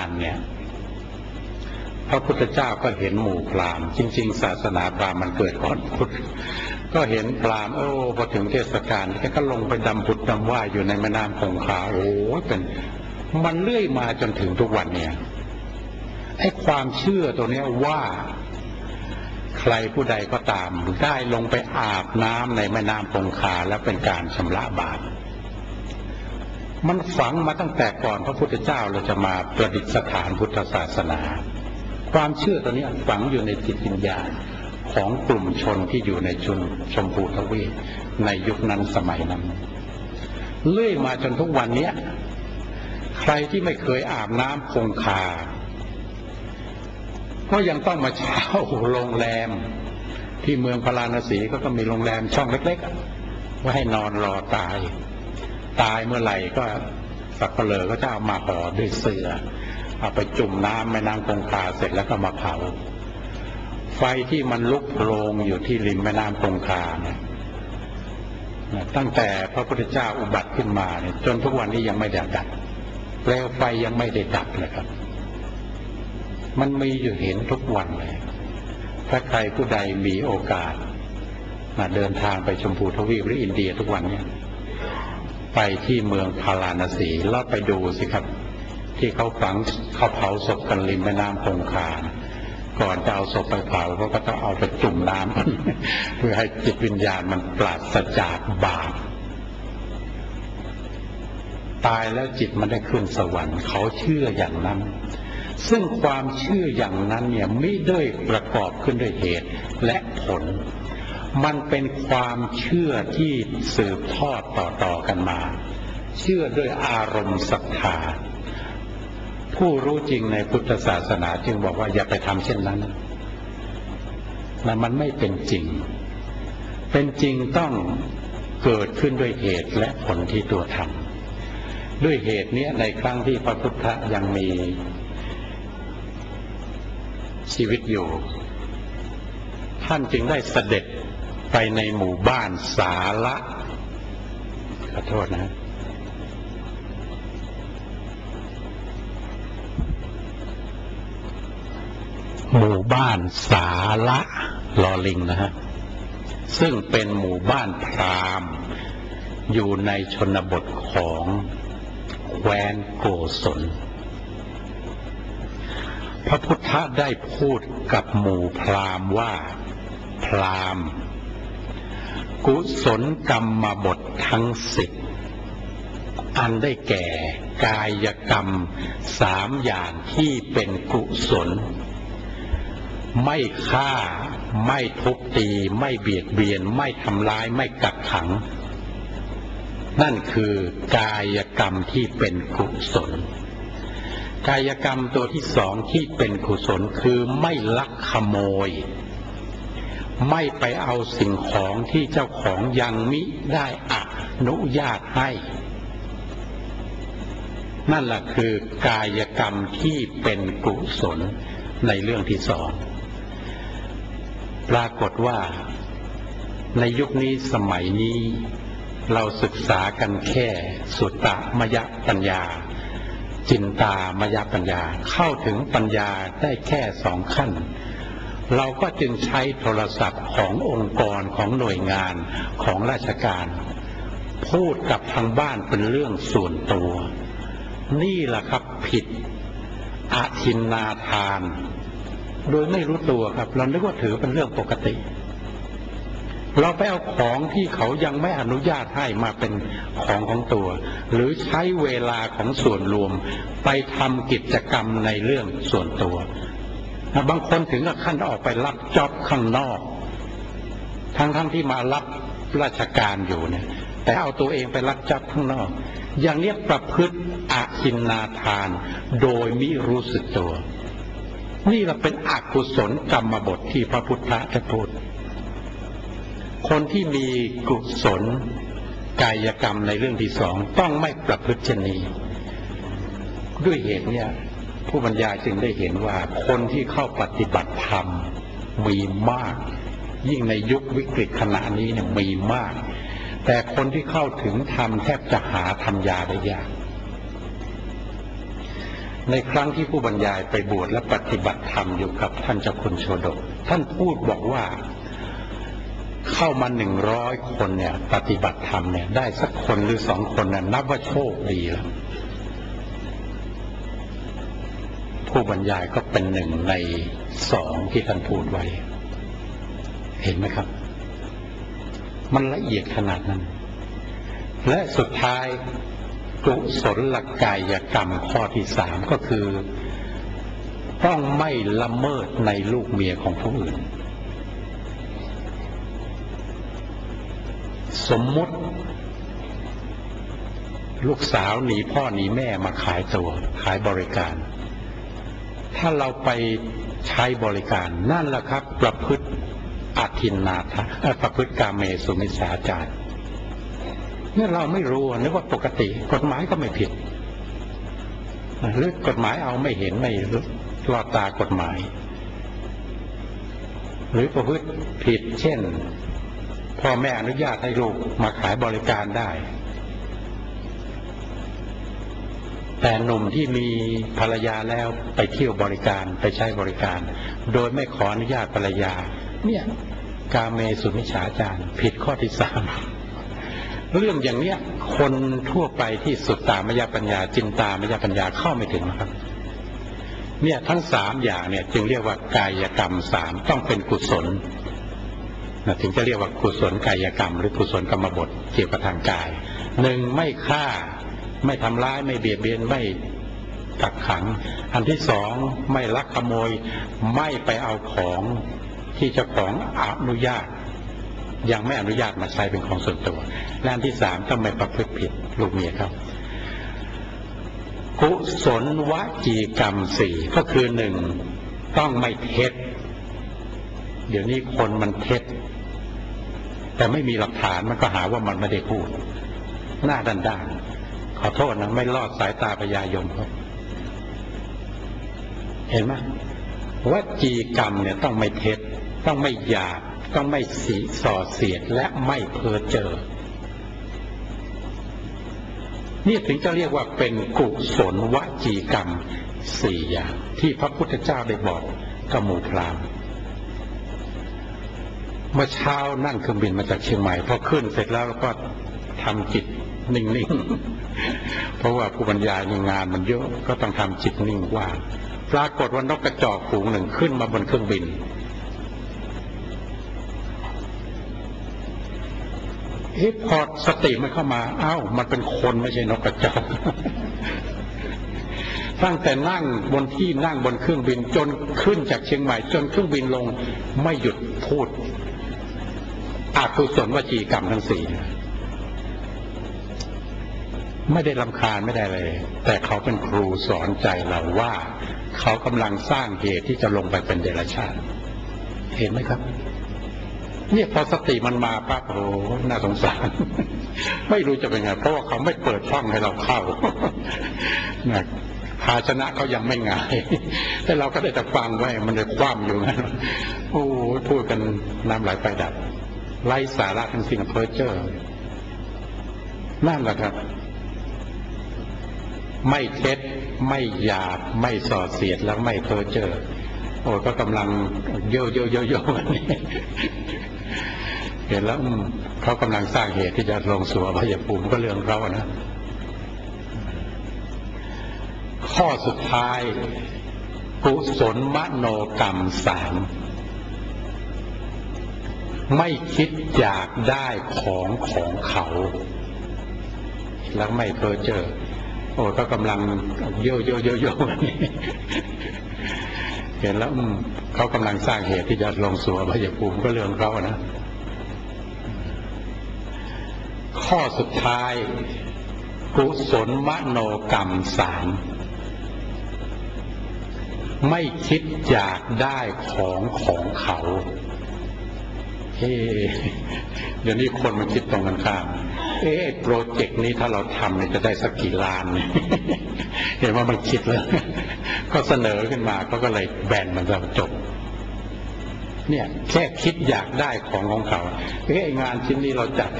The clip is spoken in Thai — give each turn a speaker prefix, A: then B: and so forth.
A: อันเนี่ยพระพุทธเจ้าก็เห็นหมู่พราหมณ์จริง ๆ ศาสนาพราหมณ์มันเกิดก่อนพุทธก็เห็นพราหมณ์โอ้พอถึงเทศกาลแกก็ลงไปดำพุทธดำว่ายอยู่ในแม่น้ำคงคาโอ้เป็นมันเลื่อยมาจนถึงทุกวันเนี่ยไอ้ความเชื่อตัวเนี้ยว่าใครผู้ใดก็ตามได้ลงไปอาบน้ำในแม่น้ำคงคาแล้วเป็นการชำระบาป มันฝังมาตั้งแต่ก่อนพระพุทธเจ้าเราจะมาประดิษฐานพุทธศาสนา ความเชื่อตัวนี้ฝังอยู่ในจิตวิญญาณของกลุ่มชนที่อยู่ในชนชมพูทวีปในยุคนั้นสมัยนั้น เลื่อยมาจนทุกวันนี้ใครที่ไม่เคยอาบน้ำคงคา ก็ยังต้องมาเช่าโรงแรม ที่เมืองพาราณสีก็ต้องมีโรงแรมช่องเล็กๆไว้ให้นอนรอตาย ตายเมื่อไหร่ก็สักเลอก็จะเอามาห่อด้วยเสือเอาไปจุ่มน้ำแม่น้ำคงคาเสร็จแล้วก็มาเผา ไฟที่มันลุกโรงอยู่ที่ริมแม่น้ำคงคาเนี่ยตั้งแต่พระพุทธเจ้าอุบัติขึ้นมาเนี่ยจนทุกวันนี้ยังไม่ไดับดับเปลวไฟยังไม่ได้ดับเลยครับ มันมีอยู่เห็นทุกวันเลย ถ้าใครผู้ใดมีโอกาสมาเดินทางไปชมพูทวีปหรืออินเดียทุกวันเนี่ย ไปที่เมืองพาราณสีแล้วไปดูสิครับ ที่เขาฝังเขาเผาศพกันริมแม่น้ำคงคาก่อนจะเอาศพไปเผาเขาก็ต้องเอาไปจุ่มน้ำเพื่อให้จิตวิญญาณมันปราศจากบาปตายแล้วจิตมันได้ขึ้นสวรรค์เขาเชื่ออย่างนั้น ซึ่งความเชื่ออย่างนั้นเนี่ยไม่ได้ประกอบขึ้นด้วยเหตุและผล มันเป็นความเชื่อที่สืบทอดต่อๆกันมา เชื่อด้วยอารมณ์ศรัทธาผู้รู้จริงในพุทธศาสนาจึงบอกว่าอย่าไปทำเช่นนั้นนะมันไม่เป็นจริง เป็นจริงต้องเกิดขึ้นด้วยเหตุและผลที่ตัวทำด้วยเหตุนี้ในครั้งที่พระพุทธยังมีชีวิตอยู่ ท่านจึงได้เสด็จ ไปในหมู่บ้านสาละขอโทษนะหมู่บ้านสาละลอลิงนะฮะ ซึ่งเป็นหมู่บ้านพราหมณ์อยู่ในชนบทของแคว้นโกศล พระพุทธได้พูดกับหมู่พราหมณ์ว่า พราหมณ์ กุศลกรรมบททั้งสิบอันได้แก่กายกรรมสามอย่างที่เป็นกุศล ไม่ฆ่า ไม่ทุบตี ไม่เบียดเบียน ไม่ทำร้ายไม่กักขัง นั่นคือกายกรรมที่เป็นกุศล กายกรรมตัวที่สองที่เป็นกุศลคือไม่ลักขโมย ไม่ไปเอาสิ่งของที่เจ้าของยังมิได้อนุญาตให้ นั่นแหละคือกายกรรมที่เป็นกุศลในเรื่องที่สองปรากฏว่าในยุคนี้สมัยนี้ เราศึกษากันแค่สุตตมยปัญญา จินตามยปัญญาเข้าถึงปัญญาได้แค่สองขั้น เราก็จึงใช้โทรศัพท์ขององค์กรของหน่วยงานของราชการ พูดกับทางบ้านเป็นเรื่องส่วนตัว นี่แหละครับผิดอาทินนาทาน โดยไม่รู้ตัวครับ เรานึกว่าถือเป็นเรื่องปกติ เราไปเอาของที่เขายังไม่อนุญาตให้มาเป็นของของตัว หรือใช้เวลาของส่วนรวมไปทำกิจกรรมในเรื่องส่วนตัว บางคนถึงกับขั้นออกไปรับจ็อบข้างนอก ทั้งๆทที่มารับราชการอยู่เนี่ย แต่เอาตัวเองไปรับจ็อบข้างนอก อย่างเนี้ยประพฤติอาคินนาทาน โดยมิรู้สึกตัว นี่เราเป็นอกุศลกรรมบทที่พระพุทธจะพูดคนที่มีกุศลกายกรรมในเรื่องที่สองต้องไม่ประพฤติเช่นนี้ด้วยเหตุเนี่ย ผู้บรรยายจึงได้เห็นว่าคนที่เข้าปฏิบัติธรรมมีมาก ยิ่งในยุควิกฤตขณะนี้เนี่ยมีมาก แต่คนที่เข้าถึงธรรมแทบจะหาธรรมยาได้ยากในครั้งที่ผู้บรรยายไปบวชและปฏิบัติธรรมอยู่กับท่านเจ้าคุณโชดก ท่านพูดบอกว่าเข้ามาหนึ่งร้อยคนเนี่ย ปฏิบัติธรรมเนี่ย ได้สักคนหรือสองคนน่ยนับว่าโชคดีแล้ว ผู้บรรยายก็เป็นหนึ่งในสองที่ท่านพูดไว้ เห็นไหมครับ มันละเอียดขนาดนั้น และสุดท้ายกุศลกายกรรมข้อที่สามก็คือ ต้องไม่ละเมิดในลูกเมียของผู้อื่น สมมุติ ลูกสาวหนีพ่อหนีแม่มาขายตัวขายบริการ ถ้าเราไปใช้บริการนั่นแหละครับ ประพฤติอาทินนาทะประพฤติกาเมสุมิสาจารเนี่ยเราไม่รู้นึกว่าปกติ กฎหมายก็ไม่ผิดหรือกฎหมายเอาไม่เห็นไม่รอดตากฎหมาย หรือประพฤติผิดเช่นพ่อแม่อนุญาตให้ลูกมาขายบริการได้ แต่หนุ่มที่มีภรรยาแล้วไปเที่ยวบริการไปใช้บริการ โดยไม่ขออนุญาตภรรยา เนี่ยกาเมสุมิฉาจารผิดข้อที่สามเรื่องอย่างเนี้ย คนทั่วไปที่สุดตามยปัญญาจินตามยปัญญาเข้าไม่ถึงนะครับ เนี่ยทั้งสามอย่างเนี่ย จึงเรียกว่ากายกรรมสามต้องเป็นกุศลนะถึงจะเรียกว่ากุศลกายกรรม หรือกุศลกรรมบทเกี่ยวกับทางกายหนึ่งไม่ฆ่า ไม่ทำร้ายไม่เบียดเบียนไม่กักขัง อันที่สองไม่ลักขโมยไม่ไปเอาของที่เจ้าของอนุญาต ยังไม่อนุญาตมาใช้เป็นของส่วนตัวและอันที่สามต้องไม่ประพฤติผิดลูกเมียครับกุศลวจีกรรมสี่ก็คือหนึ่งต้องไม่เท็จ เดี๋ยวนี้คนมันเท็จ แต่ไม่มีหลักฐานมันก็หาว่ามันไม่ได้พูด หน้าด้านด้าน ขอโทษนะไม่ลอดสายตาพยายมเห็นไหมวจีกรรมเนี่ยต้องไม่เท็จ ต้องไม่หยาบต้องไม่สีส่อเสียดและไม่เพ้อเจอนี่ถึงจะเรียกว่าเป็นกุศลวจีกรรมสี่อย่างที่พระพุทธเจ้าได้บอกกับหมู่พรามเมื่อเช้านั่งเครื่องบินมาจากเชียงใหม่พอขึ้นเสร็จแล้วก็ทำจิตนิ่งๆ เพราะว่าผู้บรรยายในงานมันเยอะก็ต้องทำจิตนิ่งว่าปรากฏว่านกกระจอกฝูงหนึ่งขึ้นมาบนเครื่องบิน เอ๊ะพอสติมันเข้ามาอ้าวมันเป็นคนไม่ใช่นกกระจอกตั้งแต่นั่งบนที่นั่งบนเครื่องบินจนขึ้นจากเชียงใหม่ จนเครื่องบินลงไม่หยุดพูดอาคุศลวจีกรรมทั้งสี่ ไม่ได้ลำคาญไม่ได้เลย แต่เขาเป็นครูสอนใจเราว่า เขากำลังสร้างเหตุที่จะลงไปเป็นเดรัจฉานเห็นไหมครับ เนี่ยพอสติมันมาปั๊บโอ้น่าสงสาร ไม่รู้จะเป็นไง เพราะว่าเขาไม่เปิดช่องให้เราเข้านะภาชนะเขายังไม่ง่าย แต่เราก็ได้แต่ฟังไว้ มันเลยคว่ำอยู่งั้นโอ้พูดกันน้ำไหลไฟดับไร้สาระทั้งสิ้นเพอเจอร์นั่นแหละครับ ไม่เท็จไม่หยาบไม่ส่อเสียดแล้วไม่เพอเจอโอ้ก็กำลังโยโยโยโยนี่เห็นแล้วเขากำลังสร้างเหตุที่จะลงสู่อภัยภูมิก็เรื่องเขาอะนะข้อสุดท้าย กุศลมโนกรรมสามไม่คิดอยากได้ของของเขา แล้วไม่เพอเจอ โอ้ก็กำลังโยโยโยโยเห็นแล้วเขากำลังสร้างเหตุที่จะลงสู่อภัยภูมิก็เรื่องเขานะ ข้อสุดท้าย กุศลมโนกรรมสามไม่คิดอยากได้ของของเขาเฮ้เดี๋ยวนี้คนมันคิดตรงกันข้าม เอ๊โปรเจกต์นี้ถ้าเราทำเนี่ยจะได้สักกี่ล้าน เห็นว่ามันคิดแล้ว ก็เสนอขึ้นมาก็ก็เลยแบนมันจะจบ เนี่ย แค่คิดอยากได้ของของเขาเอ้งานชิ้นนี้เราจัด